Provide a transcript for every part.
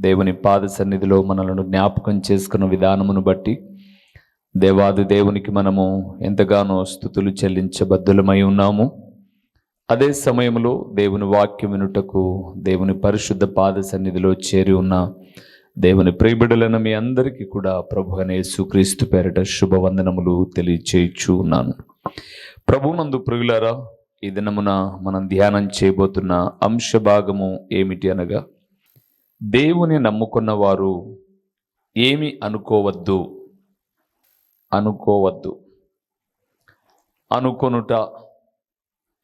దేవుని పాద సన్నిధిలో మనలను జ్ఞాపకం చేసుకున్న విధానమును బట్టి దేవాది దేవునికి మనము ఎంతగానో స్థుతులు చెల్లించబద్ధులమై ఉన్నాము. అదే సమయంలో దేవుని వాక్యం వినుటకు దేవుని పరిశుద్ధ పాద సన్నిధిలో చేరి ఉన్న దేవుని ప్రియబిడలను మీ అందరికీ కూడా ప్రభు అనే సుక్రీస్తు పేరిట శుభవందనములు తెలియచేయచ్చు ఉన్నాను. ప్రభునందు ప్రియులారా ఈ దినమున మనం ధ్యానం చేయబోతున్న అంశ భాగము ఏమిటి అనగా దేవుని నమ్ముకున్న వారు ఏమి అనుకోవద్దు. అనుకోవద్దు. అనుకొనుట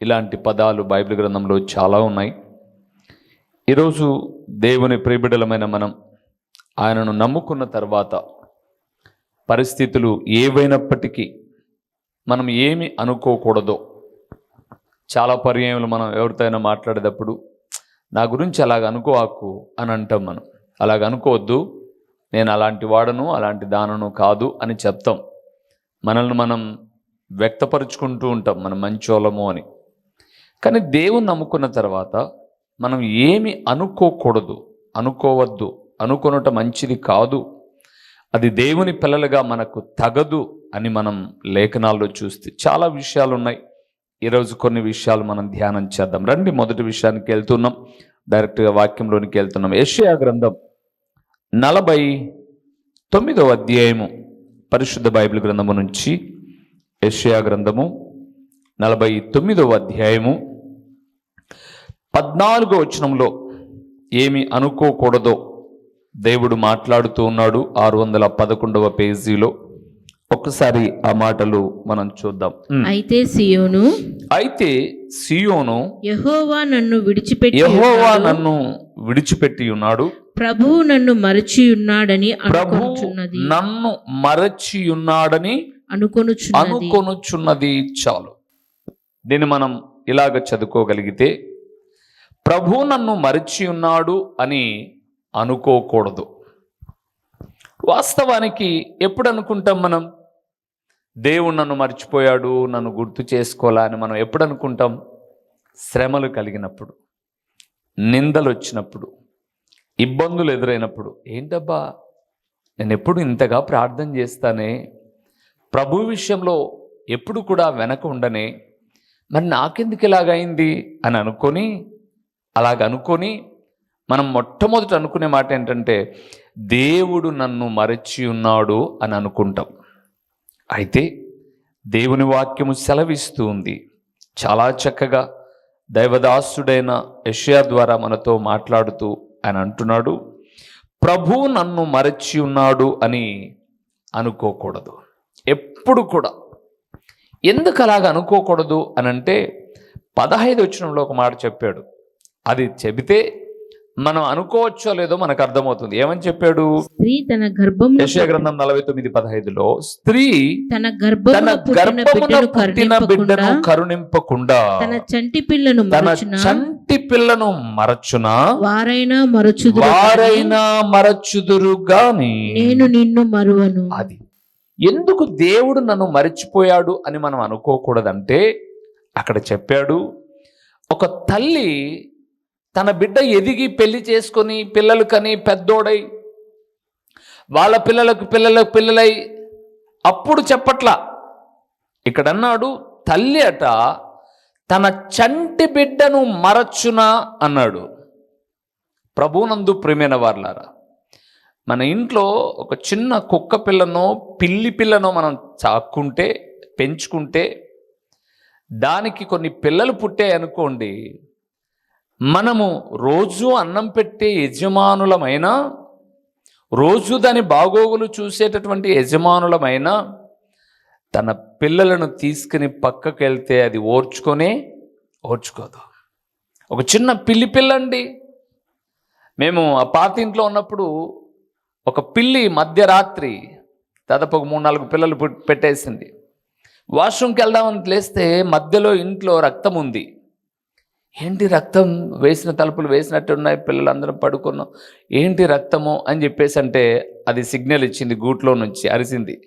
ఇలాంటి పదాలు బైబిల్ గ్రంథంలో చాలా ఉన్నాయి. ఈరోజు దేవుని ప్రియబిడలమైన మనం ఆయనను నమ్ముకున్న తర్వాత పరిస్థితులు ఏవైనప్పటికీ మనం ఏమి అనుకోకూడదో చాలా పర్యాయములు మనం ఎవరితో అయినా మాట్లాడేటప్పుడు నా గురించి అలాగ అనుకోవాకు అని అంటాం మనం. అలాగ అనుకోవద్దు. నేను అలాంటి వాడను అలాంటి దానను కాదు అని చెప్తాం. మనల్ని మనం వ్యక్తపరుచుకుంటూ ఉంటాం మనం మంచోళము అని. కానీ దేవుని నమ్ముకున్న తర్వాత మనం ఏమి అనుకోకూడదు అనుకోవద్దు అనుకొనుట మంచిది కాదు. అది దేవుని పిల్లలుగా మనకు తగదు అని మనం లేఖనాల్లో చూస్తే చాలా విషయాలు ఉన్నాయి ఈరోజు కొన్ని విషయాలు మనం ధ్యానం చేద్దాం. రండి మొదటి విషయానికి వెళ్తున్నాం. డైరెక్ట్గా వాక్యంలోనికి వెళ్తున్నాం. ఏషియా గ్రంథం నలభై తొమ్మిదవ అధ్యాయము. పరిశుద్ధ బైబిల్ గ్రంథము నుంచి ఏషియా గ్రంథము నలభై తొమ్మిదవ అధ్యాయము. పద్నాలుగో వచనంలో ఏమి అనుకోకూడదో దేవుడు మాట్లాడుతూ ఉన్నాడు. ఆరు వందల పదకొండవ పేజీలో. ఒక్కసారి ఆ మాటలు మనం చూద్దాం. అయితే సియోను అయితే సియోను యెహోవా నన్ను విడిచిపెట్టి యెహోవా. నన్ను విడిచిపెట్టి ఉన్నాడు. ప్రభువు నన్ను మరచి ఉన్నాడని ప్రభు అనుకొనుచున్నది. నన్ను మరచి ఉన్నాడని అనుకొనుచున్నది. అనుకొనుచున్నది చాలు. దీన్ని మనం ఇలాగ చదువుకోగలిగితే ప్రభు నన్ను మరచి ఉన్నాడు అని అనుకోకూడదు. వాస్తవానికి ఎప్పుడు అనుకుంటాం మనం? దేవుడు నన్ను మర్చిపోయాడు నన్ను గుర్తు చేసుకోవాలా అని మనం ఎప్పుడు అనుకుంటాం శ్రమలు కలిగినప్పుడు నిందలు వచ్చినప్పుడు ఇబ్బందులు ఎదురైనప్పుడు. ఏంటబ్బా? నేను ఎప్పుడు ఇంతగా ప్రార్థన చేస్తానే? ప్రభు విషయంలో ఎప్పుడు కూడా వెనక ఉండనే? మరి నాకెందుకు ఇలాగైంది? అని అనుకొని అలాగ అనుకొని మనం మొట్టమొదట అనుకునే మాట ఏంటంటే దేవుడు నన్ను మరచి ఉన్నాడు అని అనుకుంటాం. అయితే దేవుని వాక్యము సెలవిస్తూ ఉంది. చాలా చక్కగా దైవదాసుడైన యషయా ద్వారా మనతో మాట్లాడుతూ ఆయన అంటున్నాడు ప్రభు నన్ను మరచి ఉన్నాడు అని అనుకోకూడదు. ఎప్పుడు కూడా. ఎందుకు అలాగ అనుకోకూడదు అని అంటే పదహైదు వచ్చినంలో ఒక మాట చెప్పాడు. అది చెబితే మనం అనుకోవచ్చో లేదో మనకు అర్థమవుతుంది. ఏమని చెప్పాడు? స్త్రీ తన యెషయా గ్రంథం నలభై తొమ్మిది పదహైదులో స్త్రీ తన తన గర్భమున పుట్టిన బిడ్డను కరుణింపకుండా తన చంటి పిల్లను తన చంటి పిల్లను మరచున? వారైనా మరచుదు వారైనా మరచుదురు గాని నేను నిన్ను మరువను. అది. ఎందుకు దేవుడు నన్ను మరిచిపోయాడు అని మనం అనుకోకూడదంటే అక్కడ చెప్పాడు ఒక తల్లి తన బిడ్డ ఎదిగి పెళ్ళి చేసుకొని పిల్లలు కని పెద్దోడై వాళ్ళ పిల్లలకు పిల్లలకు పిల్లలై అప్పుడు చెప్పట్లా. ఇక్కడ అన్నాడు తల్లి అట తన చంటి బిడ్డను మరచునా? అన్నాడు. ప్రభునందు ప్రేమైన వార్లారా మన ఇంట్లో ఒక చిన్న కుక్క పిల్లనో పిల్లి పిల్లనో మనం చాక్కుంటే పెంచుకుంటే దానికి కొన్ని పిల్లలు పుట్టాయి అనుకోండి మనము రోజు అన్నం పెట్టే యజమానులమైనా రోజు దాని బాగోగులు చూసేటటువంటి యజమానులమైనా తన పిల్లలను తీసుకుని పక్కకి వెళ్తే అది ఓర్చుకొనే ఓర్చుకోదు. ఒక చిన్న పిల్లి పిల్లండి. మేము ఆ పాత ఇంట్లో ఉన్నప్పుడు ఒక పిల్లి మధ్యరాత్రి దాదాపు ఒక మూడు నాలుగు పిల్లలు పెట్టేసింది. వాష్రూమ్కి వెళ్దామని లేస్తే మధ్యలో ఇంట్లో రక్తం ఉంది. ఏంటి రక్తం వేసిన తలుపులు వేసినట్టు ఉన్నాయి పిల్లలందరం పడుకున్నాం. ఏంటి రక్తము అని చెప్పేసి అంటే అది సిగ్నల్ ఇచ్చింది గూట్లో నుంచి అరిసింది.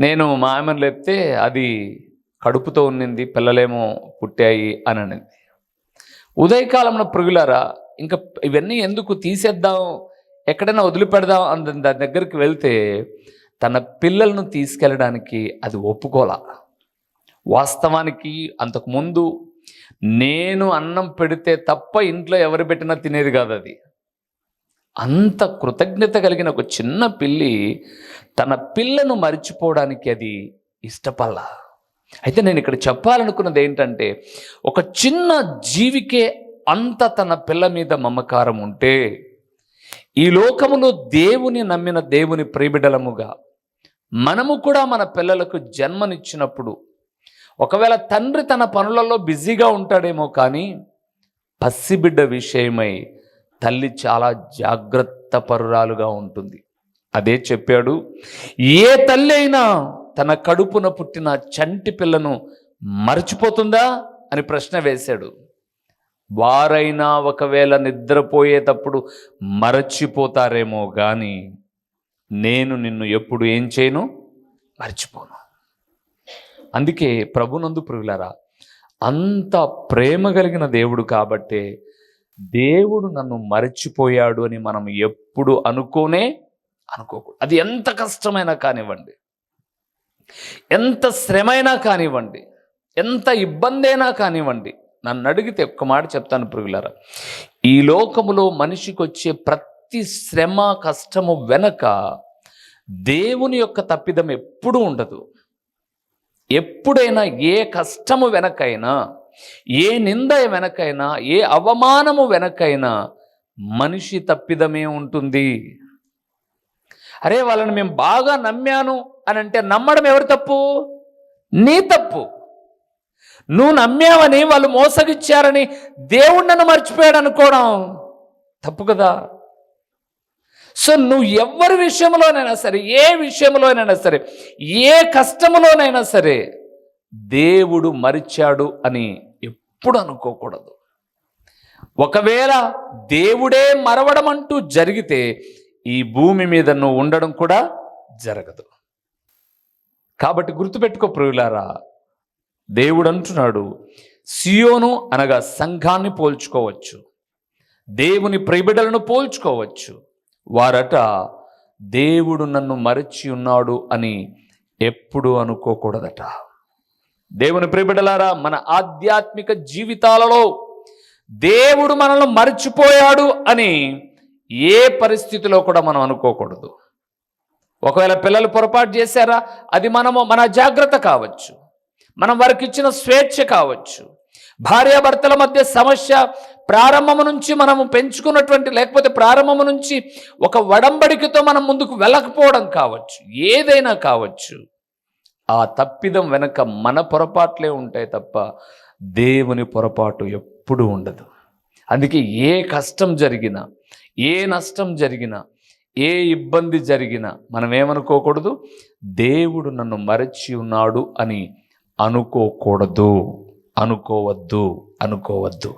నేను మా ఆమెను లేపితే అది కడుపుతో ఉన్నింది పిల్లలేమో పుట్టాయి అని అనింది. ఉదయకాలంలో పురుగులారా ఇంకా ఇవన్నీ ఎందుకు తీసేద్దాం ఎక్కడైనా వదిలిపెడదాం అని దాని దగ్గరికి వెళ్తే తన పిల్లలను తీసుకెళ్ళడానికి అది ఒప్పుకోలా. వాస్తవానికి అంతకుముందు నేను అన్నం పెడితే తప్ప ఇంట్లో ఎవరు పెట్టినా తినేది కాదు అది. అంత కృతజ్ఞత కలిగిన ఒక చిన్న పిల్లి తన పిల్లను మర్చిపోవడానికి అది ఇష్టపల్ల. అయితే నేను ఇక్కడ చెప్పాలనుకున్నది ఏంటంటే ఒక చిన్న జీవికే అంత తన పిల్ల మీద మమకారం ఉంటే ఈ లోకములో దేవుని నమ్మిన దేవుని ప్రియబిడలముగా మనము కూడా మన పిల్లలకు జన్మనిచ్చినప్పుడు ఒకవేళ తండ్రి తన పనులలో బిజీగా ఉంటాడేమో కానీ పసిబిడ్డ విషయమై తల్లి చాలా జాగ్రత్త పరురాలుగా ఉంటుంది. అదే చెప్పాడు ఏ తల్లి అయినా తన కడుపున పుట్టిన చంటి పిల్లను మర్చిపోతుందా అని ప్రశ్న వేశాడు. వారైనా ఒకవేళ నిద్రపోయేటప్పుడు మరచిపోతారేమో కానీ నేను నిన్ను ఎప్పుడు ఏం చేయను? మర్చిపోను. అందుకే ప్రభునందు ప్రియులరా అంత ప్రేమ కలిగిన దేవుడు కాబట్టే దేవుడు నన్ను మరచిపోయాడు అని మనం ఎప్పుడు అనుకోనే అనుకోకూడదు. అది ఎంత కష్టమైనా కానివ్వండి ఎంత శ్రమైనా కానివ్వండి ఎంత ఇబ్బంది అయినా కానివ్వండి నన్ను అడిగితే ఒక్క మాట చెప్తాను ప్రియులారా ఈ లోకములో మనిషికి వచ్చే ప్రతి శ్రమ కష్టము వెనక దేవుని యొక్క తప్పిదం ఎప్పుడూ ఉండదు. ఎప్పుడైనా ఏ కష్టము వెనకైనా ఏ నింద వెనకైనా ఏ అవమానము వెనకైనా మనిషి తప్పిదమే ఉంటుంది. అరే వాళ్ళని మేము బాగా నమ్మాను అని అంటే నమ్మడం ఎవరి తప్పు? నీ తప్పు. నువ్వు నమ్మావని వాళ్ళు మోసగిచ్చారని దేవుణ్ణను నన్ను మర్చిపోయాడు అనుకోవడం తప్పు కదా? సో నువ్వు ఎవరి విషయంలోనైనా సరే ఏ విషయంలోనైనా సరే ఏ కష్టములోనైనా సరే దేవుడు మరిచాడు అని ఎప్పుడు అనుకోకూడదు. ఒకవేళ దేవుడే మరవడం అంటూ జరిగితే ఈ భూమి మీద నువ్వు ఉండడం కూడా జరగదు. కాబట్టి గుర్తుపెట్టుకో ప్రియులారా దేవుడు అంటున్నాడు సియోను అనగా సంఘాన్ని పోల్చుకోవచ్చు దేవుని ప్రిబిడలను పోల్చుకోవచ్చు వారట దేవుడు నన్ను మరచి ఉన్నాడు అని ఎప్పుడు అనుకోకూడదట. దేవుని ప్రియబిడలారా మన ఆధ్యాత్మిక జీవితాలలో దేవుడు మనల్ని మర్చిపోయాడు అని ఏ పరిస్థితిలో కూడా మనం అనుకోకూడదు. ఒకవేళ పిల్లలు పొరపాటు చేశారా అది మనము మన జాగ్రత్త కావచ్చు. మనం వారికి ఇచ్చిన స్వేచ్ఛ కావచ్చు. భార్యాభర్తల మధ్య సమస్య ప్రారంభము నుంచి మనము పెంచుకున్నటువంటి లేకపోతే ప్రారంభము నుంచి ఒక వడంబడికతో మనం ముందుకు వెళ్ళకపోవడం కావచ్చు. ఏదైనా కావచ్చు. ఆ తప్పిదం వెనక మన పొరపాట్లే ఉంటాయి తప్ప దేవుని పొరపాటు ఎప్పుడూ ఉండదు. అందుకే ఏ కష్టం జరిగినా ఏ నష్టం జరిగినా ఏ ఇబ్బంది జరిగినా మనం ఏమనుకోకూడదు? దేవుడు నన్ను మరచి ఉన్నాడు అని అనుకోకూడదు. అనుకోవద్దు అనుకోవద్దు.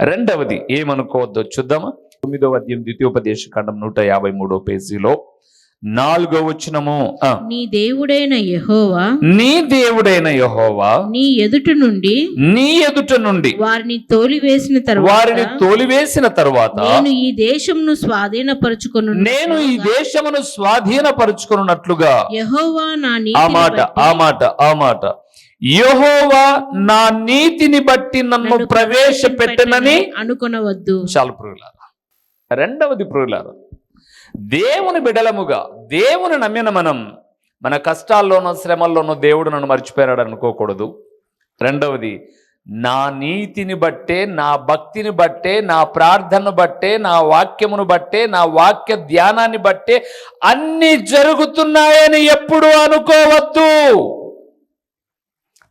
రెండవది ఏమనుకోవద్దో చూద్దామా? తొమ్మిదవ అధ్యాయం ద్వితీయోపదేశ ఖండం నూట యాభై మూడో పేజీలో నాలుగో వచ్చినము నీ దేవుడైన యెహోవా నీ దేవుడైన యహోవా నీ ఎదుట నుండి నీ ఎదుట నుండి వారిని తోలివేసిన వారిని తరువాత తోలివేసిన తరువాత నేను ఈ దేశమును స్వాధీనపరచుకొను నేను ఈ దేశమును స్వాధీనపరుచుకున్నట్లుగా యెహోవా నా ఆ మాట ఆ మాట ఆ మాట. యహోవా నా నీతిని బట్టి నన్ను ప్రవేశపెట్టనని అనుకొనవద్దు. చాలు ప్రియులారా రెండవది ప్రియులారా దేవుని బిడలముగా దేవుని నమ్మిన మనం మన కష్టాల్లోనో శ్రమల్లోనో దేవుడు నన్ను మర్చిపోయాడు అనుకోకూడదు. రెండవది నా నీతిని బట్టే నా భక్తిని బట్టే నా ప్రార్థనను బట్టే నా వాక్యమును బట్టే నా వాక్య ధ్యానాన్ని బట్టే అన్ని జరుగుతున్నాయని ఎప్పుడు అనుకోవద్దు.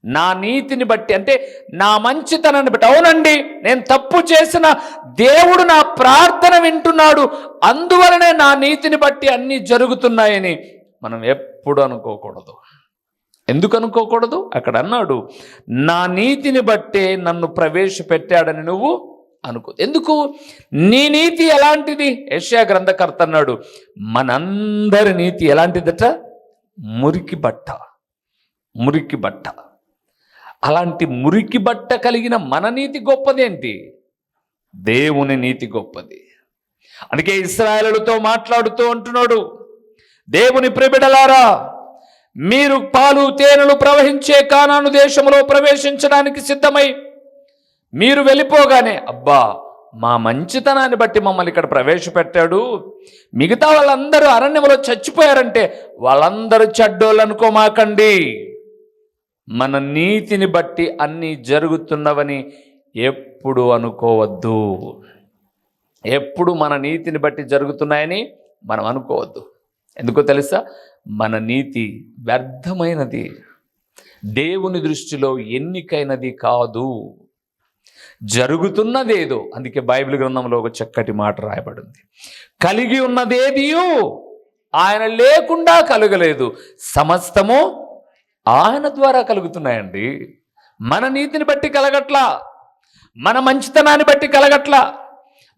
నా నీతిని బట్టి అంటే నా మంచితనాన్ని బట్టి. అవునండి నేను తప్పు చేసిన దేవుడు నా ప్రార్థన వింటున్నాడు అందువలనే నా నీతిని బట్టి అన్నీ జరుగుతున్నాయని మనం ఎప్పుడు అనుకోకూడదు. ఎందుకు అనుకోకూడదు? అక్కడ అన్నాడు నా నీతిని బట్టే నన్ను ప్రవేశపెట్టాడని నువ్వు అనుకో. ఎందుకు? నీ నీతి ఎలాంటిది? యష్యా గ్రంథకర్త అన్నాడు మనందరి నీతి ఎలాంటిదట? మురికి బట్ట. మురికి బట్ట. అలాంటి మురికి బట్ట కలిగిన మన నీతి గొప్పదేంటి? దేవుని నీతి గొప్పది. అందుకే ఇస్రాయేలుతో మాట్లాడుతూ అంటున్నాడు దేవుని ప్రిబిడలారా మీరు పాలు తేనెలు ప్రవహించే కానాను దేశంలో ప్రవేశించడానికి సిద్ధమై మీరు వెళ్ళిపోగానే అబ్బా మా మంచితనాన్ని బట్టి మమ్మల్ని ఇక్కడ ప్రవేశపెట్టాడు. మిగతా వాళ్ళందరూ అరణ్యంలో చచ్చిపోయారంటే వాళ్ళందరూ చెడ్డోళ్ళు అనుకోమాకండి. మన నీతిని బట్టి అన్నీ జరుగుతున్నవని ఎప్పుడు అనుకోవద్దు. ఎప్పుడు మన నీతిని బట్టి జరుగుతున్నాయని మనం అనుకోవద్దు. ఎందుకో తెలుసా? మన నీతి వ్యర్థమైనది. దేవుని దృష్టిలో ఎన్నికైనది కాదు. జరుగుతున్నదేదో. అందుకే బైబిల్ గ్రంథంలో ఒక చక్కటి మాట రాయబడింది. కలిగి ఉన్నదేదియు ఆయన లేకుండా కలగలేదు. సమస్తము ఆయన ద్వారా కలుగుతున్నాయండి. మన నీతిని బట్టి కలగట్లా. మన మంచితనాన్ని బట్టి కలగట్లా.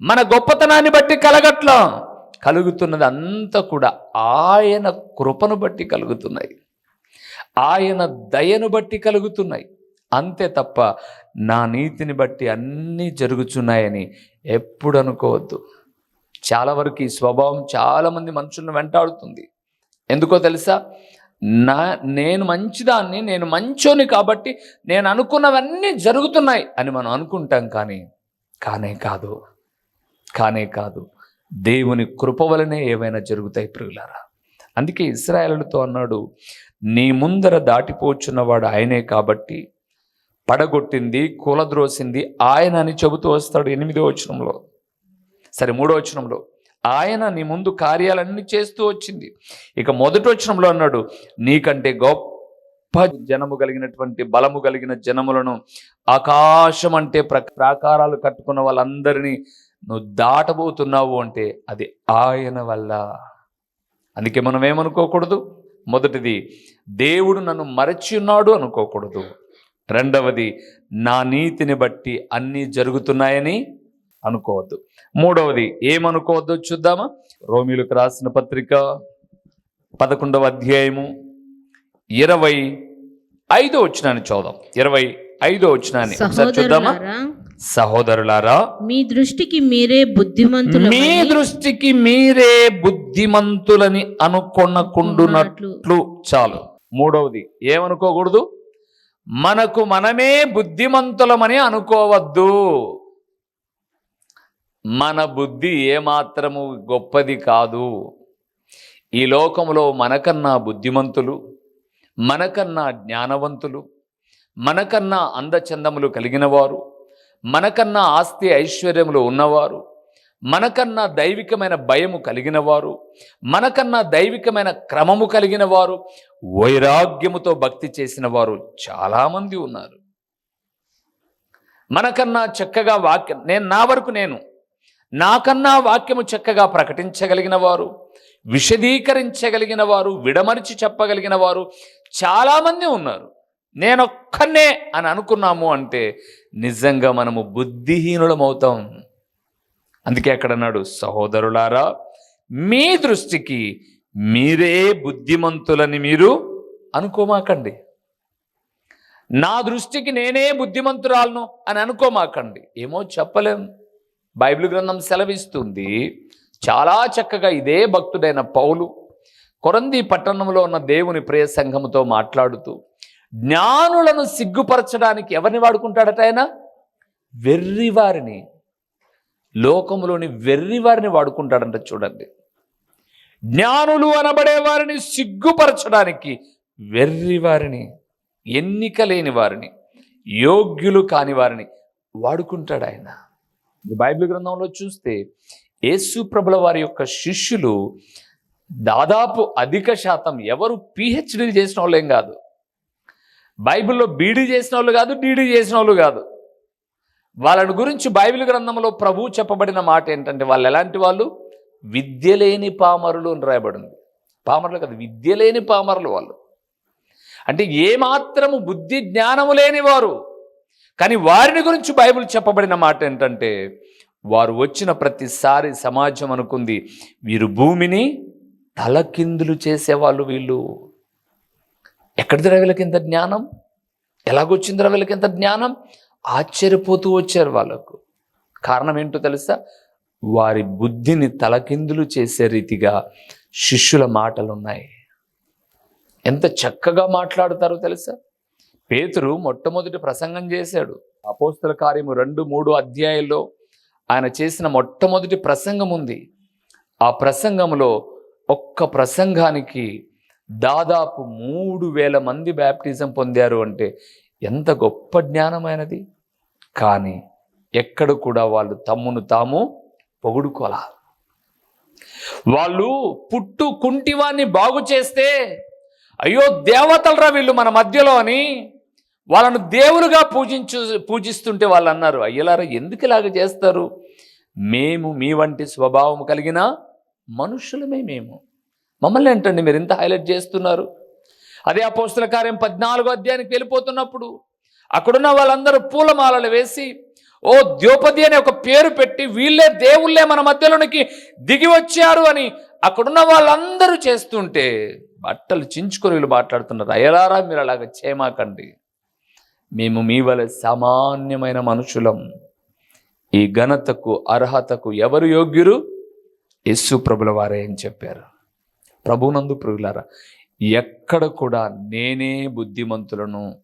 మన గొప్పతనాన్ని బట్టి కలగట్లా. కలుగుతున్నది అంతా కూడా ఆయన కృపను బట్టి కలుగుతున్నాయి. ఆయన దయను బట్టి కలుగుతున్నాయి. అంతే తప్ప నా నీతిని బట్టి అన్నీ జరుగుతున్నాయని ఎప్పుడు అనుకోవద్దు. చాలా వరకు ఈ స్వభావం చాలామంది మనుషులను వెంటాడుతుంది. ఎందుకో తెలుసా? నా నేను మంచిదాన్ని నేను మంచోని కాబట్టి నేను అనుకున్నవన్నీ జరుగుతున్నాయి అని మనం అనుకుంటాం కానీ కానే కాదు కానే కాదు. దేవుని కృప వలనే ఏవైనా జరుగుతాయి ప్రియులారా. అందుకే ఇస్రాయలతో అన్నాడు నీ ముందర దాటిపోచున్నవాడు ఆయనే కాబట్టి పడగొట్టింది కూలద్రోసింది ఆయన అని చెబుతూ వస్తాడు ఎనిమిదో వచనంలో. సరే మూడో వచనంలో. ఆయన నీ ముందు కార్యాలన్నీ చేస్తూ వచ్చింది. ఇక మొదటి వచ్చినంలో అన్నాడు నీకంటే గొప్ప జనము కలిగినటువంటి బలము కలిగిన జనములను ఆకాశం అంటే ప్ర ప్రాకారాలు కట్టుకున్న వాళ్ళందరినీ నువ్వు దాటబోతున్నావు అంటే అది ఆయన వల్ల. అందుకే మనం ఏమనుకోకూడదు? మొదటిది దేవుడు నన్ను మరచి ఉన్నాడు అనుకోకూడదు. రెండవది నా నీతిని బట్టి అన్నీ జరుగుతున్నాయని అనుకోవద్దు. మూడవది ఏమనుకోవద్దు చూద్దామా? రోమిలకు రాసిన పత్రిక పదకొండవ అధ్యాయము ఇరవై ఐదో వచ్చినాన్ని చూద్దాం ఇరవై ఐదో వచ్చినాన్ని చూద్దామా? సహోదరులారా సహోదరులారా మీ దృష్టికి మీరే బుద్ధిమంతులు మీ దృష్టికి మీరే బుద్ధిమంతులని అనుకొనకుండునట్లు చాలు. మూడవది ఏమనుకోకూడదు? మనకు మనమే బుద్ధిమంతులమని అనుకోవద్దు. మన బుద్ధి ఏమాత్రము గొప్పది కాదు. ఈ లోకంలో మనకన్నా బుద్ధిమంతులు మనకన్నా జ్ఞానవంతులు మనకన్నా అందచందములు కలిగిన వారు మనకన్నా ఆస్తి ఐశ్వర్యములు ఉన్నవారు మనకన్నా దైవికమైన భయము కలిగిన వారు మనకన్నా దైవికమైన క్రమము కలిగిన వారు వైరాగ్యముతో భక్తి చేసిన వారు చాలామంది ఉన్నారు. మనకన్నా చక్కగా వాక్యం నేను నా వరకు నేను నాకన్నా వాక్యము చక్కగా ప్రకటించగలిగిన వారు విశదీకరించగలిగిన వారు విడమరిచి చెప్పగలిగిన వారు చాలామంది ఉన్నారు. నేనొక్కనే అని అనుకున్నాము అంటే నిజంగా మనము బుద్ధిహీనులమవుతాం అందుకే అక్కడ అన్నాడు సహోదరులారా మీ దృష్టికి మీరే బుద్ధిమంతులని మీరు అనుకోమాకండి. నా దృష్టికి నేనే బుద్ధిమంతురాలను అని అనుకోమాకండి. ఏమో చెప్పలేము బైబిల్ గ్రంథం సెలవిస్తుంది. చాలా చక్కగా ఇదే భక్తుడైన పౌలు కొరంది పట్టణంలో ఉన్న దేవుని ప్రియ సంఘముతో మాట్లాడుతూ జ్ఞానులను సిగ్గుపరచడానికి ఎవరిని వాడుకుంటాడట ఆయన? వెర్రివారిని లోకములోని వెర్రివారిని వాడుకుంటాడంట చూడండి. జ్ఞానులు అనబడే వారిని సిగ్గుపరచడానికి వెర్రివారిని ఎన్నిక లేని వారిని యోగ్యులు కాని వారిని వాడుకుంటాడు ఆయన. బైబిల్ గ్రంథంలో చూస్తే యేసు ప్రభుల వారి యొక్క శిష్యులు దాదాపు అధిక శాతం ఎవరు పిహెచ్డీ చేసిన వాళ్ళేం కాదు. బైబిల్లో బీడీ చేసిన వాళ్ళు కాదు డీడీ చేసిన వాళ్ళు కాదు. వాళ్ళని గురించి బైబిల్ గ్రంథంలో ప్రభు చెప్పబడిన మాట ఏంటంటే వాళ్ళు ఎలాంటి వాళ్ళు? విద్య లేని పామరులు అని రాయబడింది. పామరులు కాదు విద్య లేని పామరులు వాళ్ళు. అంటే ఏమాత్రము బుద్ధి జ్ఞానము లేని వారు కానీ వారిని గురించి బైబిల్ చెప్పబడిన మాట ఏంటంటే వారు వచ్చిన ప్రతిసారి సమాజం అనుకుంది వీరు భూమిని తలకిందులు చేసేవాళ్ళు వీళ్ళు. ఎక్కడిదిరా వీళ్ళకి ఇంత జ్ఞానం? ఎలాగొచ్చిందిరా వీళ్ళకి ఇంత జ్ఞానం? ఆశ్చర్యపోతూ వచ్చారు వాళ్ళకు. కారణం ఏంటో తెలుసా? వారి బుద్ధిని తలకిందులు చేసే రీతిగా శిష్యుల మాటలు ఉన్నాయి ఎంత చక్కగా మాట్లాడతారో తెలుసా? పేతురు మొట్టమొదటి ప్రసంగం చేశాడు. అపోస్తల కార్యము రెండు మూడు అధ్యాయుల్లో ఆయన చేసిన మొట్టమొదటి ప్రసంగం ఉంది. ఆ ప్రసంగంలో ఒక్క ప్రసంగానికి దాదాపు మూడు వేల మంది బ్యాప్టిజం పొందారు అంటే ఎంత గొప్ప జ్ఞానమైనది. కానీ ఎక్కడ కూడా వాళ్ళు తమ్మును తాము పొగుడుకోలా. వాళ్ళు పుట్టు కుంటివాన్ని బాగు చేస్తే అయ్యో దేవతలరా వీళ్ళు మన మధ్యలో అని వాళ్ళను దేవులుగా పూజించు పూజిస్తుంటే వాళ్ళు అన్నారు అయ్యలారా ఎందుకు ఇలాగ చేస్తారు? మేము మీ వంటి స్వభావం కలిగిన మనుషులమే మేము. మమ్మల్ని ఏంటండి మీరు ఇంత హైలైట్ చేస్తున్నారు? అదే అపోస్తుల కార్యం పద్నాలుగో అధ్యాయానికి వెళ్ళిపోతున్నప్పుడు అక్కడున్న వాళ్ళందరూ పూలమాలలు వేసి ఓ ద్యోపది అనే ఒక పేరు పెట్టి వీళ్ళే దేవుళ్ళే మన మధ్యలోనికి దిగి వచ్చారు అని అక్కడున్న వాళ్ళందరూ చేస్తుంటే బట్టలు చించుకొని వీళ్ళు మాట్లాడుతున్నారు. అయ్యలారా మీరు అలాగ చేయమాకండి మేము మీ వలె సామాన్యమైన మనుషులం. ఈ ఘనతకు అర్హతకు ఎవరు యోగ్యురు? యస్సు ప్రభుల వారే అని చెప్పారు. ప్రభునందు ప్రియులారా ఎక్కడ కూడా నేనే బుద్ధిమంతులను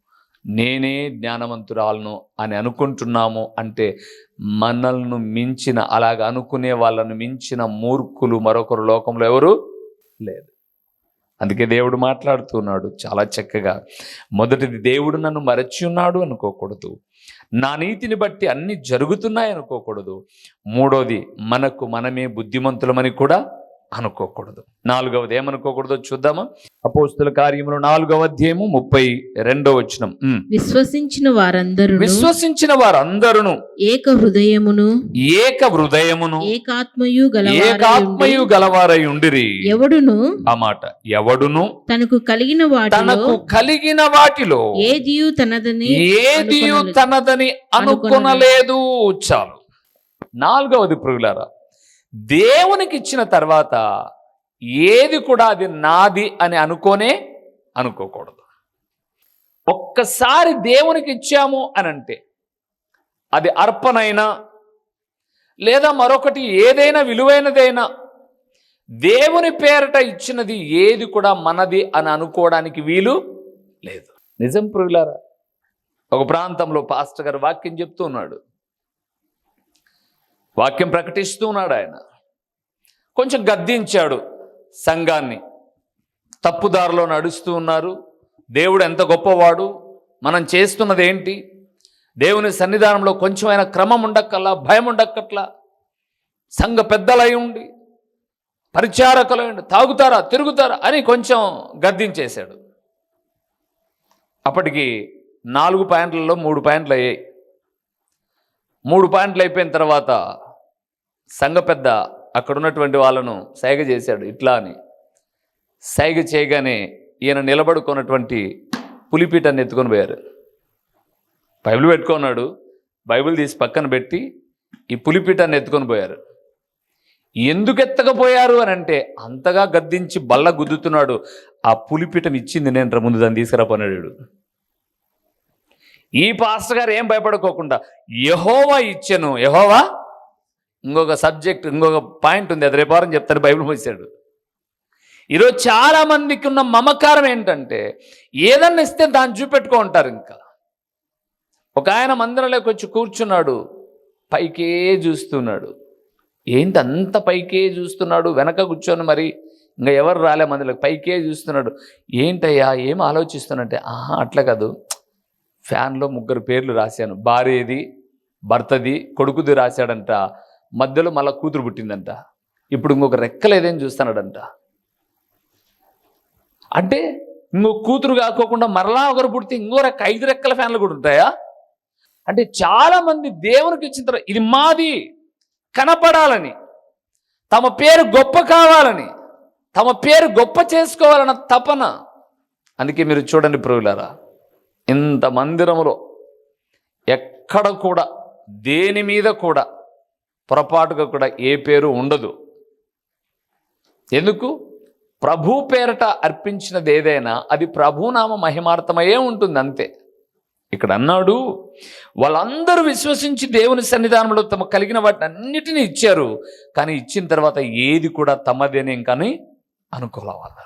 నేనే జ్ఞానవంతురాలను అని అనుకుంటున్నాము అంటే మనల్ని మించిన అలాగ అనుకునే వాళ్ళను మించిన మూర్ఖులు మరొకరు లోకంలో ఎవరు? లేదు. అందుకే దేవుడు మాట్లాడుతున్నాడు చాలా చక్కగా. మొదటిది దేవుడు నన్ను మరచి ఉన్నాడు అనుకోకూడదు. నా నీతిని బట్టి అన్నీ జరుగుతున్నాయి అనుకోకూడదు. మూడోది మనకు మనమే బుద్ధిమంతులమని కూడా అనుకోకూడదు. నాలుగవది ఏమనుకోకూడదో చూద్దామా? అపోస్తుల కార్యములు నాలుగవ అధ్యాయము ముప్పై రెండో వచనం. విశ్వసించిన వారందరూ విశ్వసించిన వారందరూ ఏక హృదయమును ఏక హృదయమును ఏకాత్మయు గలవారై ఉండి ఏకాత్మయు గలవారై ఉండిరి. ఎవడును? ఆ మాట ఎవడును? తనకు కలిగిన వాటిలో తనకు కలిగిన వాటిలో ఏదియు తనదని ఏది. తనదని అనుకొనలేదు. చాలు. నాలుగవది ప్రియులారా దేవునికి ఇచ్చిన తర్వాత ఏది కూడా అది నాది అని అనుకోనే అనుకోకూడదు. ఒక్కసారి దేవునికి ఇచ్చాము అని అంటే అది అర్పణైనా లేదా మరొకటి ఏదైనా విలువైనదైనా దేవుని పేరట ఇచ్చినది ఏది కూడా మనది అని అనుకోవడానికి వీలు లేదు. నిజం ప్రియులారా ఒక ప్రాంతంలో పాస్టర్ గారు వాక్యం చెప్తూ ఉన్నాడు. వాక్యం ప్రకటిస్తూ ఉన్నాడు ఆయన. కొంచెం గద్దించాడు సంఘాన్ని. తప్పుదారిలో నడుస్తూ ఉన్నారు. దేవుడు ఎంత గొప్పవాడు. మనం చేస్తున్నది ఏంటి దేవుని సన్నిధానంలో కొంచెమైనా క్రమం ఉండక్కల్లా భయం ఉండక్కట్లా సంఘ పెద్దలై ఉండి పరిచారకులై ఉండి తాగుతారా తిరుగుతారా అని కొంచెం గద్దించేశాడు. అప్పటికి నాలుగు పాయింట్లలో మూడు పాయింట్లు అయ్యాయి మూడు పాయింట్లు అయిపోయిన తర్వాత సంఘ పెద్ద అక్కడ ఉన్నటువంటి వాళ్ళను సైగ చేశాడు. ఇట్లా అని సైగ చేయగానే ఈయన నిలబడుకున్నటువంటి పులిపీటాన్ని ఎత్తుకొని పోయారు. బైబిల్ పెట్టుకున్నాడు. బైబిల్ తీసి పక్కన పెట్టి ఈ పులిపీటాన్ని ఎత్తుకొని పోయారు. ఎందుకు ఎత్తకపోయారు అని అంటే అంతగా గద్దించి బల్ల గుద్దుతున్నాడు. ఆ పులిపీఠం ఇచ్చింది నేను రా ముందు దాన్ని తీసుకురాపన్నాడు ఈ పాస్టర్ గారు ఏం భయపడుకోకుండా యహోవా ఇచ్చెను. యహోవా? ఇంకొక సబ్జెక్ట్ ఇంకొక పాయింట్ ఉంది. అది రేపారం చెప్తాడు బైబిల్ పోసాడు ఈరోజు చాలా మందికి ఉన్న మమకారం ఏంటంటే ఏదన్నా ఇస్తే దాన్ని చూపెట్టుకో ఉంటారు ఇంకా. ఒక ఆయన మందిరంలోకి వచ్చి కూర్చున్నాడు. పైకే చూస్తున్నాడు. ఏంటి అంత పైకే చూస్తున్నాడు? వెనక కూర్చొని మరి ఇంకా ఎవరు రాలే మందిలోకి పైకే చూస్తున్నాడు. ఏంటయ్యా? ఏం ఆలోచిస్తున్నట్టే ఆహా అట్లా కాదు. ఫ్యాన్లో ముగ్గురు పేర్లు రాశాను. భార్యది భర్తది కొడుకుది రాశాడంట. మధ్యలో మళ్ళా కూతురు పుట్టిందంట. ఇప్పుడు ఇంకొక రెక్కలేదని చూస్తున్నాడంట. అంటే ఇంకో కూతురు కాకోకుండా మరలా ఒకరు పుడితే ఇంకో రెక్క ఐదు రెక్కల ఫ్యాన్లు కూడా ఉంటాయా? అంటే చాలా మంది దేవునికి ఇచ్చిన తర్వాత ఇది మాది కనపడాలని తమ పేరు గొప్ప కావాలని తమ పేరు గొప్ప చేసుకోవాలన్న తపన. అందుకే మీరు చూడండి ప్రభులారా ఇంత మందిరములో ఎక్కడ కూడా దేని మీద కూడా పొరపాటుగా కూడా ఏ పేరు ఉండదు. ఎందుకు? ప్రభు పేరట అర్పించినది ఏదైనా అది ప్రభునామ మహిమార్థమయ్యే ఉంటుంది అంతే. ఇక్కడ అన్నాడు వాళ్ళందరూ విశ్వసించి దేవుని సన్నిధానంలో తమ కలిగిన వాటిని అన్నిటినీ ఇచ్చారు కానీ ఇచ్చిన తర్వాత ఏది కూడా తమదేనే కానీ అనుకోవాలి?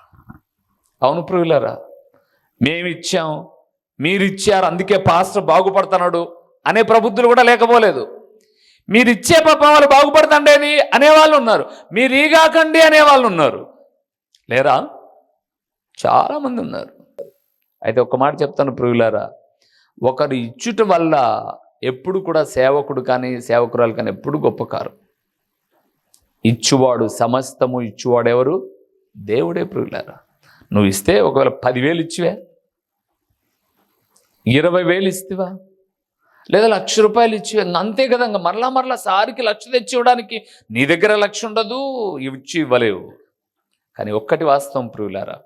అవును ప్రియులరా మేమిచ్చాం మీరిచ్చారు అందుకే పాస్టర్ బాగుపడుతున్నాడు అనే ప్రబుద్ధులు కూడా లేకపోలేదు. మీరు ఇచ్చే పాప వాళ్ళు బాగుపడుతుండేది అనేవాళ్ళు ఉన్నారు. మీరు ఈగాకండి అనేవాళ్ళు ఉన్నారు. లేరా? చాలామంది ఉన్నారు. అయితే ఒక మాట చెప్తాను ప్రియులారా. ఒకరు ఇచ్చుట వల్ల ఎప్పుడు కూడా సేవకుడు కానీ సేవకురాలు కానీ ఎప్పుడు గొప్ప కారు. ఇచ్చువాడు సమస్తము ఇచ్చువాడు ఎవరు దేవుడే ప్రియులారా. నువ్వు ఇస్తే ఒకవేళ పదివేలు ఇచ్చివే. ఇరవై వేలు ఇస్తావా? లేదా లక్ష రూపాయలు ఇచ్చి అంతే కదా ఇంకా మరలా మరలా సారికి లక్ష తెచ్చి ఇవ్వడానికి నీ దగ్గర లక్ష ఉండదు ఇచ్చి ఇవ్వలేవు. కానీ ఒక్కటి వాస్తవం ప్రియులారా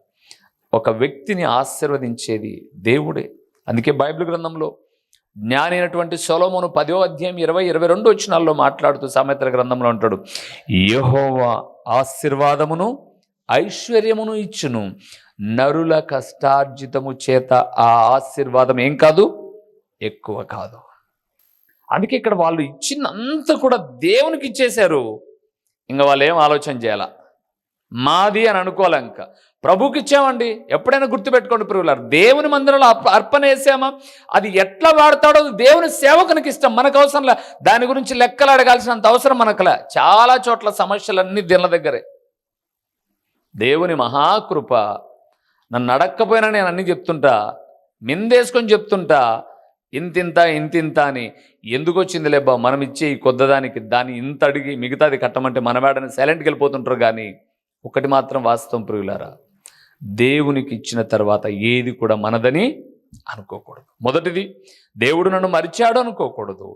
ఒక వ్యక్తిని ఆశీర్వదించేది దేవుడే. అందుకే బైబిల్ గ్రంథంలో జ్ఞాని అయినటువంటి సొలోమోను పదో అధ్యాయం ఇరవై ఇరవై రెండు వచ్చినాల్లో మాట్లాడుతూ సామెతల గ్రంథంలో అంటాడు యెహోవా ఆశీర్వాదమును ఐశ్వర్యమును ఇచ్చును. నరుల కష్టార్జితము చేత ఆ ఆశీర్వాదం ఏం కాదు? ఎక్కువ కాదు. అందుకే ఇక్కడ వాళ్ళు ఇచ్చినంత కూడా దేవునికి ఇచ్చేశారు. ఇంకా వాళ్ళు ఏం ఆలోచన చేయాల? మాది అని అనుకోవాలి ఇంకా? ప్రభుకి ఇచ్చామండి. ఎప్పుడైనా గుర్తుపెట్టుకోండి ప్రియులారు. దేవుని మందిరంలో అర్పణ వేసామా? అది ఎట్లా వాడతాడో అది దేవుని సేవకునికి ఇష్టం. మనకు అవసరంలా దాని గురించి లెక్కలు అడగాల్సినంత అవసరం మనకులే చాలా చోట్ల సమస్యలన్నీ దీనిల దగ్గరే. దేవుని మహాకృప నన్ను అడక్కపోయినా నేను అన్ని చెప్తుంటా మిందేసుకొని చెప్తుంటా ఇంతింత ఇంతింత అని ఎందుకు వచ్చింది లేబ్బా? మనం ఇచ్చే ఈ కొద్దదానికి దాన్ని ఇంత అడిగి మిగతాది కట్టమంటే మనవాడని సైలెంట్కి వెళ్ళిపోతుంటారు కానీ ఒకటి మాత్రం వాస్తవం ప్రియులారా దేవునికి ఇచ్చిన తర్వాత ఏది కూడా మనదని అనుకోకూడదు. మొదటిది దేవుడు నన్ను మరిచాడు అనుకోకూడదు.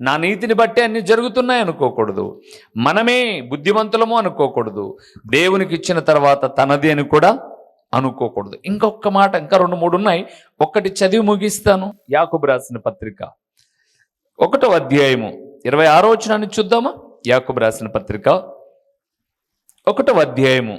నా నీతిని బట్టి అన్ని జరుగుతున్నాయి అనుకోకూడదు. మనమే బుద్ధిమంతులము అనుకోకూడదు. దేవునికి ఇచ్చిన తర్వాత తనది అని కూడా అనుకోకూడదు. ఇంకొక మాట ఇంకా రెండు మూడు ఉన్నాయి. ఒక్కటి చదివి ముగిస్తాను. యాకుబు రాసిన పత్రిక. ఒకటో అధ్యాయము. ఇరవై ఆరో వచనాన్ని చూద్దామా? యాకుబు రాసిన పత్రిక. ఒకటో అధ్యాయము.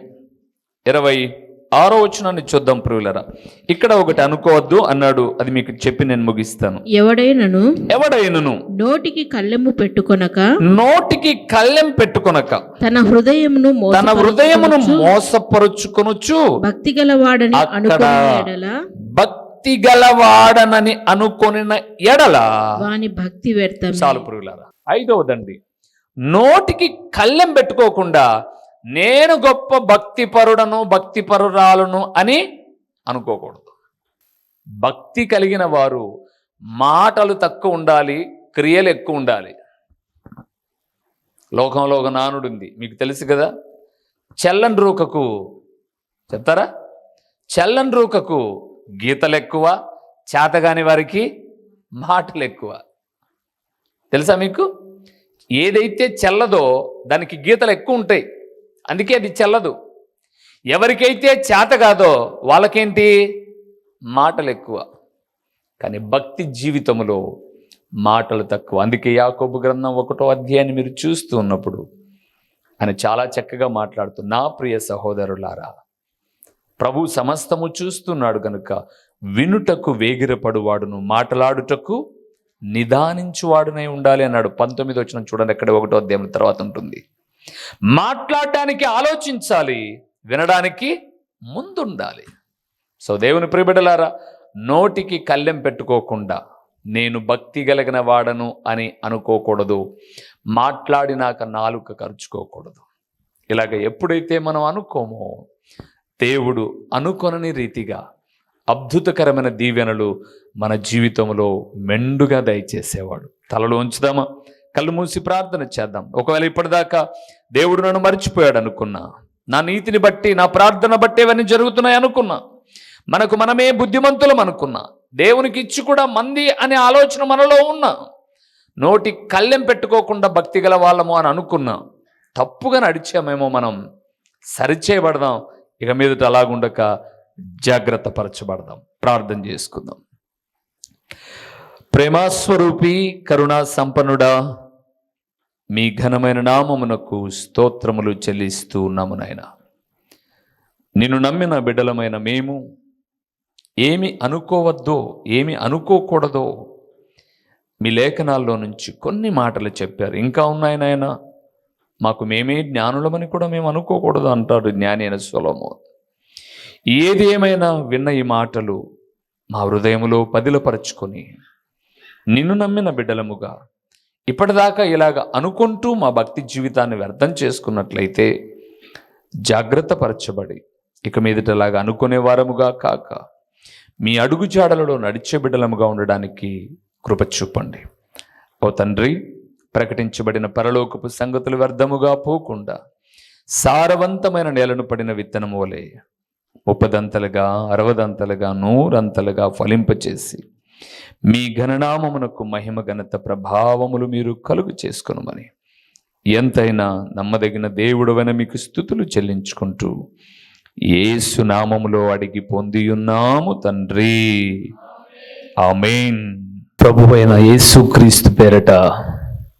ఇరవై ఆరో వచనాన్ని చూద్దాం ప్రియులరా. ఇక్కడ ఒకటి అనుకోవద్దు అన్నాడు అది మీకు చెప్పి నేను ముగిస్తాను. ఎవడైనను? ఎవడైనను? నోటికి కళ్ళెము పెట్టుకొనక? నోటికి కళ్ళెం పెట్టుకొనక. తన హృదయమును తన హృదయమును మోసపరుచుకొనుచు? మోసపరుచుకొనుచు భక్తి గలవాడని అక్కడ భక్తి గలవాడనని అనుకొనిన ఎడల? వాని భక్తి వ్యర్థం చాలు పురుగులారా ఐదవదండి. నోటికి కళ్ళెం పెట్టుకోకుండా నేను గొప్ప భక్తిపరుడను భక్తిపరురాలను అని అనుకోకూడదు. భక్తి కలిగిన వారు మాటలు తక్కువ ఉండాలి క్రియలు ఎక్కువ ఉండాలి. లోకంలో ఒక నానుడు ఉంది మీకు తెలుసు కదా? చెల్లని రూకకు చెప్తారా? చెల్లని రూకకు గీతలు ఎక్కువ చేతగాని వారికి మాటలు ఎక్కువ. తెలుసా మీకు? ఏదైతే చెల్లదో దానికి గీతలు ఎక్కువ ఉంటాయి. అందుకే అది చెల్లదు. ఎవరికైతే చేత కాదో వాళ్ళకేంటి? మాటలు ఎక్కువ కానీ భక్తి జీవితంలో మాటలు తక్కువ. అందుకే యాకోబు గ్రంథం ఒకటో అధ్యాయాన్ని మీరు చూస్తూ ఉన్నప్పుడు ఆయన చాలా చక్కగా మాట్లాడుతూ నా ప్రియ సహోదరులారా ప్రభు సమస్తము చూస్తున్నాడు కనుక వినుటకు వేగిరపడువాడును మాటలాడుటకు నిదానించువాడునై ఉండాలి అన్నాడు. పంతొమ్మిది వచ్చిన చూడండి ఎక్కడ ఒకటో అధ్యాయం తర్వాత ఉంటుంది. మాట్లాడటానికి ఆలోచించాలి వినడానికి ముందుండాలి. సో దేవుని ప్రిబిడలారా నోటికి కళ్ళెం పెట్టుకోకుండా నేను భక్తి కలిగిన వాడను అని అనుకోకూడదు. మాట్లాడినాక నాలుక ఖర్చుకోకూడదు ఇలాగ ఎప్పుడైతే మనం అనుకోమో దేవుడు అనుకొనని రీతిగా అద్భుతకరమైన దీవెనలు మన జీవితంలో మెండుగా దయచేసేవాడు. తలలో ఉంచుదామా? కళ్ళు మూసి ప్రార్థన చేద్దాం. ఒకవేళ ఇప్పటిదాకా దేవుడు నన్ను మర్చిపోయాడు అనుకున్నా నా నీతిని బట్టి నా ప్రార్థన బట్టి ఇవన్నీ జరుగుతున్నాయి అనుకున్నా మనకు మనమే బుద్ధిమంతులం అనుకున్నా దేవునికి ఇచ్చి కూడా మంది అనే ఆలోచన మనలో ఉన్నా నోటి కళ్ళెం పెట్టుకోకుండా భక్తి గల వాళ్ళము అని అనుకున్నా తప్పుగా నడిచామేమో మనం సరిచేయబడదాం. ఇక మీదట అలాగుండక జాగ్రత్త పరచబడదాం. ప్రార్థన చేసుకుందాం. ప్రేమాస్వరూపి కరుణా సంపన్నుడా మీ ఘనమైన నామమునకు స్తోత్రములు చెల్లిస్తూ ఉన్నాము నాయన. నిన్ను నమ్మిన బిడ్డలమైన మేము ఏమి అనుకోవద్దో ఏమి అనుకోకూడదో మీ లేఖనాల్లో నుంచి కొన్ని మాటలు చెప్పారు. ఇంకా ఉన్నాయి నాయన. మాకు మేమే జ్ఞానులమని కూడా మేము అనుకోకూడదు అంటాడు జ్ఞాని అయిన సొలము ఏది ఏమైనా విన్న ఈ మాటలు మా హృదయములో పదిలపరచుకొని నిన్ను నమ్మిన బిడ్డలముగా ఇప్పటిదాకా ఇలాగ అనుకుంటూ మా భక్తి జీవితాన్ని వ్యర్థం చేసుకున్నట్లయితే జాగ్రత్త పరచబడి ఇక మీదటలాగా అనుకునే వారముగా కాక మీ అడుగుజాడలలో నడిచే బిడ్డలముగా ఉండడానికి కృప చూపండి. ఓ తండ్రి ప్రకటించబడిన పరలోకపు సంగతులు వ్యర్థముగా పోకుండా సారవంతమైన నేలను పడిన విత్తనము వలె ముప్పదంతలుగా అరవదంతలుగా నూరంతలుగా ఫలింపచేసి మీ ఘననామమునకు మహిమ ఘనత ప్రభావములు మీరు కలుగు చేసుకునమని. ఎంతైనా నమ్మదగిన దేవుడవన మీకు స్థుతులు చెల్లించుకుంటూ ఏసు నామములో అడిగి పొందియున్నాము తండ్రి. ఆమెన్. ప్రభువైన యేసుక్రీస్తు పేరట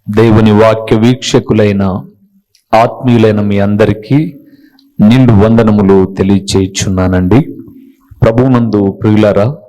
దేవుని వాక్య వీక్షకులైన ఆత్మీయులైన మీ అందరికీ నిండు వందనములు తెలియచేయుచున్నానండి. ప్రభునందు ప్రియులరా